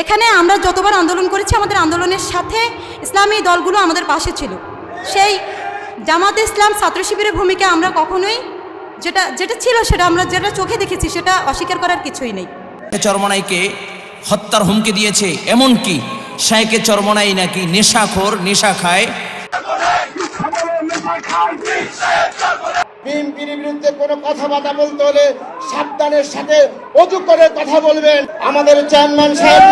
এখানে আমরা যতবার আন্দোলন করেছি আমাদের আন্দোলনের সাথে ইসলামী দলগুলো আমাদের পাশে ছিল। সেই জামাতে ইসলাম ছাত্র শিবিরের ভূমিকা আমরা কখনোই যেটা যেটা ছিল সেটা আমরা যেটা চোখে দেখেছি সেটা অস্বীকার করার কিছুই নেই। চরমনাইকে হত্যার হুমকি দিয়েছে এমনকি শাইকে চরমনাই নাকি নেশাখোর নেশা খায়? বিএনপির বিরুদ্ধে কোনো কথাবার্তা বলতে হলে সাবধানের সাথে অজু করে কথা বলবেন। আমাদের চেয়ারম্যান সাহেব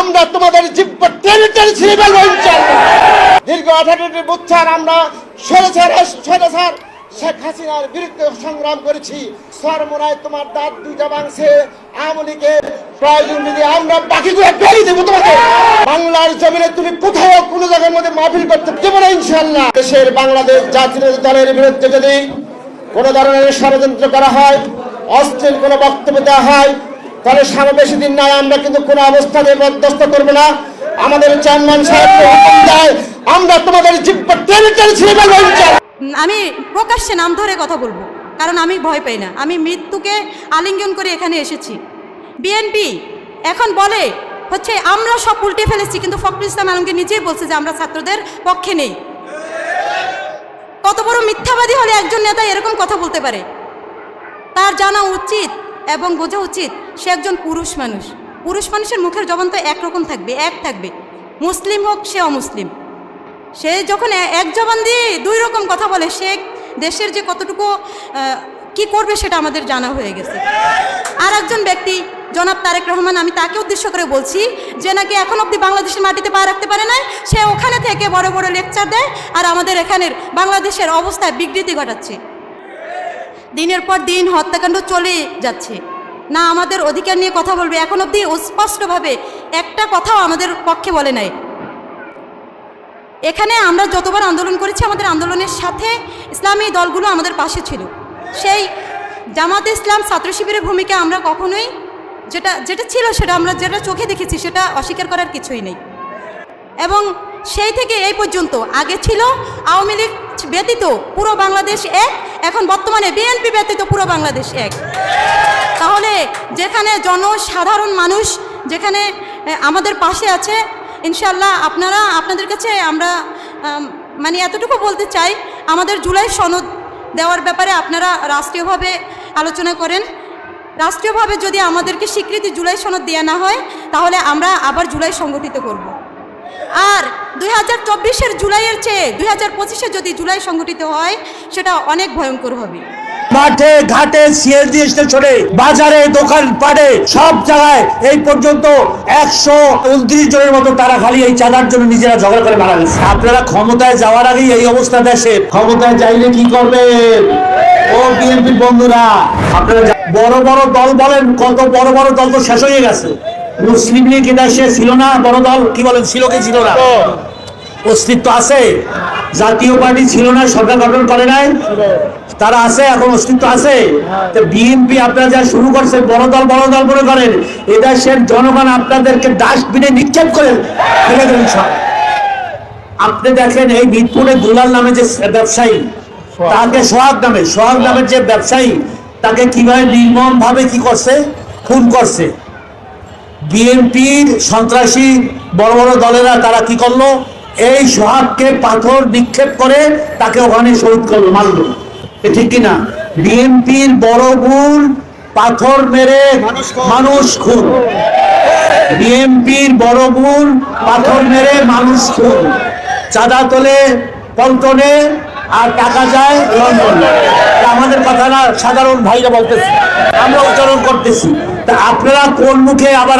আমরা তোমাদের দীর্ঘ আঠারোটি বুচ্ছার আমরা শেখ হাসিনার বিরুদ্ধে সংগ্রাম করেছি। সরমরায় তোমার দাঁত দুইটা আওয়ামী লীগের প্রয়োজন আমরা বাকিগুলো বেরিয়ে দেবো তোমাকে। তুমি কোথাও কোনো জায়গার মধ্যে ইনশাল্লাহ দেশের বাংলাদেশ জাতীয় দলের কোনো ধরনের ষড়যন্ত্র করা হয় কোনো বক্তব্য দেওয়া হয় আমরা কিন্তু কোনো করব না। আমাদের আমি প্রকাশ্যে নাম ধরে কথা বলব, কারণ আমি ভয় পাই না। আমি মৃত্যুকে আলিঙ্গন করে এখানে এসেছি। বিএনপি এখন বলে হচ্ছে, আমরা সব উল্টে ফেলেছি, কিন্তু ফখরুল ইসলাম আলমকে নিজেই বলছে যে আমরা ছাত্রদের পক্ষে নেই। কত বড় মিথ্যাবাদী হলে একজন নেতা এরকম কথা বলতে পারে? তার জানা উচিত এবং বোঝা উচিত, সে একজন পুরুষ মানুষ। পুরুষ মানুষের মুখের জবান তো একরকম থাকবে, এক থাকবে। মুসলিম হোক, সে অমুসলিম। সে যখন এক জবান দিয়ে দুই রকম কথা বলে, সে দেশের যে কতটুকু কি করবে সেটা আমাদের জানা হয়ে গেছে। আর একজন ব্যক্তি জনাব তারেক রহমান, আমি তাকে উদ্দেশ্য করে বলছি যে নাকি এখন অবধি বাংলাদেশের মাটিতে পা রাখতে পারে না সে ওখানে থেকে বড় বড় লেকচার দেয় আর আমাদের এখানের বাংলাদেশের অবস্থায় বিকৃতি ঘটাচ্ছে। দিনের পর দিন হত্যাকাণ্ড চলে যাচ্ছে। না আমাদের অধিকার নিয়ে কথা বলবে, এখন অবধি স্পষ্টভাবে একটা কথাও আমাদের পক্ষে বলে নাই। এখানে আমরা যতবার আন্দোলন করেছি, আমাদের আন্দোলনের সাথে ইসলামী দলগুলো আমাদের পাশে ছিল। সেই জামাতে ইসলাম ছাত্র শিবিরের ভূমিকা আমরা কখনোই যেটা যেটা ছিল সেটা আমরা যেটা চোখে দেখেছি সেটা অস্বীকার করার কিছুই নেই। এবং সেই থেকে এই পর্যন্ত আগে ছিল আওয়ামী লীগ ব্যতীত পুরো বাংলাদেশ এক, এখন বর্তমানে বিএনপি ব্যতীত পুরো বাংলাদেশ এক। তাহলে যেখানে জনসাধারণ মানুষ, যেখানে আমাদের পাশে আছে ইনশাল্লাহ আপনারা, আপনাদের কাছে আমরা মানে এতটুকু বলতে চাই, আমাদের জুলাই সনদ দেওয়ার ব্যাপারে আপনারা রাষ্ট্রীয়ভাবে আলোচনা করেন। রাষ্ট্রীয়ভাবে যদি আমাদেরকে স্বীকৃতি জুলাই সনদ দেওয়া না হয় তাহলে আমরা আবার জুলাই সংগঠিত করব। আর দুই হাজার চব্বিশের জুলাইয়ের চেয়ে দুই হাজার পঁচিশে যদি জুলাই সংগঠিত হয় সেটা অনেক ভয়ঙ্কর হবে। মাঠে ঘাটে সিএনজি স্টেশনে বাজারে দোকান পাটে সব জায়গায় এই পর্যন্ত একশো উনত্রিশ জনের মতো তারা খালি এই চাঁদার জন্য নিজেরা ঝগড়া করে মারা গেছে। আপনারা ক্ষমতায় যাওয়ার আগেই এই অবস্থা দেশে। ক্ষমতায় চাইলে কি করবেন? ও বিএনপির বন্ধুরা আপনারা বড় বড় দল বলেন কত বড় বড় দল তো শেষ হয়ে গেছে। মুসলিম লীগ সে ছিল না বড় দল কি বলেন ছিল কি ছিল না? অস্তিত্ব আছে জাতীয় পার্টি ছিল না সরকার গঠন করে নাই। তারা আছে এখন অস্তিত্ব আছে। বিএনপি আপনারা যা শুরু করছেন বড় দল বড় দল মনে করেন এটা সে জনগণ আপনাদেরকে ডাস্টবিনে নিক্ষেপ করে ফেলে দেবেন সব। আপনি দেখেন এই মিরপুরে দুলাল নামে যে ব্যবসায়ী তাকে সোহাগ নামে সোহাগ নামের যে ব্যবসায়ী তাকে কীভাবে নির্মম ভাবে কি করছে? খুন করছে। বিএনপির সন্ত্রাসী বড় বড় দলেরা তারা কি করল? এই সোহাগকে পাথর নিক্ষেপ করে তাকে ওখানে শহীদ করল, মারলো। ঠিক কিনা বিএনপির বড় গুণ পাথর মেরে মানুষ খুন। বিএনপির বড় গুণ পাথর মেরে মানুষ খুন। চাঁদা তোলে পল্টনে আর টাকা যায় লন্ডন। আমাদের কথা না সাধারণ ভাইরা বলতেছি। আমরা উচ্চারণ করতেছি। তা আপনারা কোন মুখে আবার